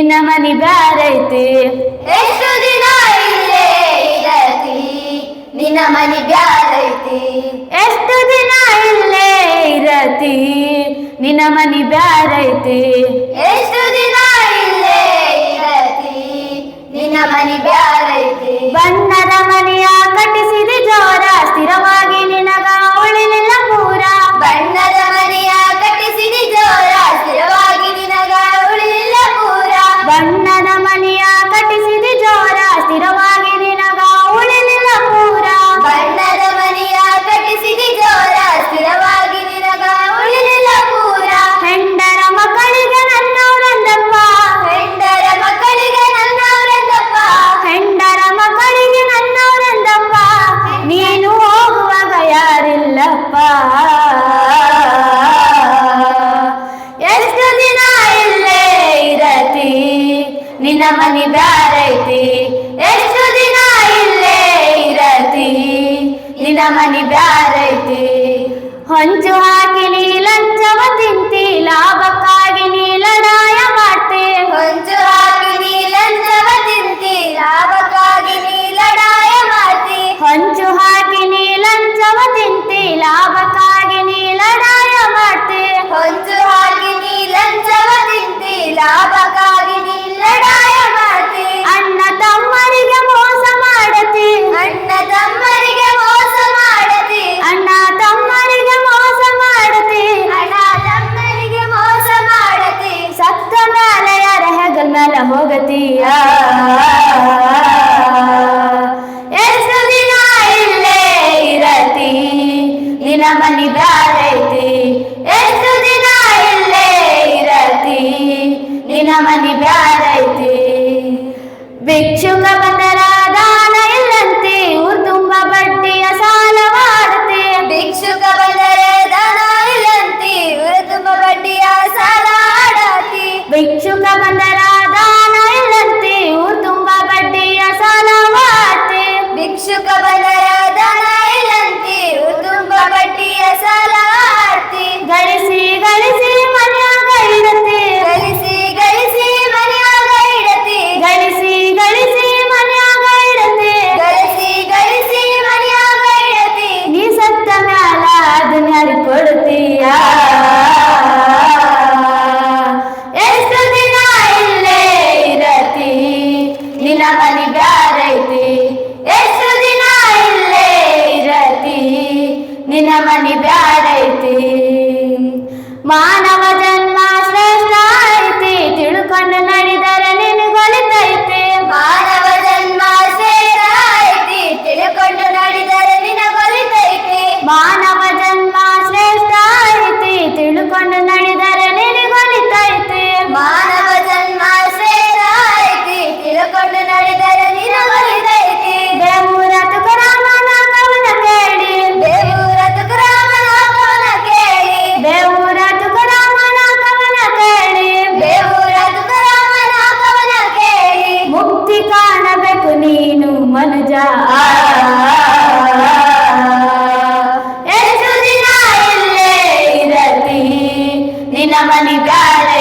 ನಿನ್ನ ಮನಿ ಬ್ಯಾರೈತಿ. ಎಷ್ಟು ದಿನ ಇಲ್ಲೇ ಇರತಿ? ನಿನ್ನ ಮನಿ ಬ್ಯಾರೈತಿ. ಎಷ್ಟು ದಿನ ಇಲ್ಲೇ ಇರತಿ? ನಿನ್ನ ಮನಿ ಬ್ಯಾರೈತಿ. ಎಷ್ಟು ದಿನ ಇಲ್ಲೇ ಇರತಿ? ನಿನ್ನ ಮನಿ ಬ್ಯಾರೈತಿ. ಬಣ್ಣದ ನಿನ್ನ ಮನಿ ಬ್ಯಾರೈತಿ. ಎಷ್ಟು ದಿನ ಇಲ್ಲೇ ಇರತಿ? ನಿನ್ನ ಮನಿ ಬ್ಯಾರೈತಿ. ಹೊಂಚು ಹಾಕಿ ನೀ ಲಂಚವ ತಿಂತಿ ಲಾಭಕ್ಕಾಗಿ ನೀ ಲಡಾಯ ಮಾಡ್ತಿ. ಹೊಂಚು ಹಾಕಿ ನೀ ಲಂಚವ ತಿಂತಿ ಲಾಭಕ್ಕಾಗಿ ನೀ ಲಡಾಯ ಮಾಡ್ತಿ. ಹೊಂಚು ಹಾಕಿ ನೀ ಲಂಚವ ತಿಂತಿ ಲಾಭಕ್ಕಾಗಿ ನೀ ಲಡಾಯ ಮಾಡ್ತಿ. ಹೊಂಚು ಹಾಕಿ ನೀ ಲಂಚವ ತಿಂತಿ ಲಾಭಕ್ಕಾಗಿ మొగతియ ದಿನ ಇಲ್ಲೇ ಇರತಿ ದಿನ ಮನಿ ಬ್ಯಾರೈತಿ ಎಷ್ಟು ದಿನ ಇಲ್ಲೇ ಇರತಿ ದಿನ ಮನಿ ಬ್ಯಾರೈತಿ ಭಿಕ್ಷು na manigale.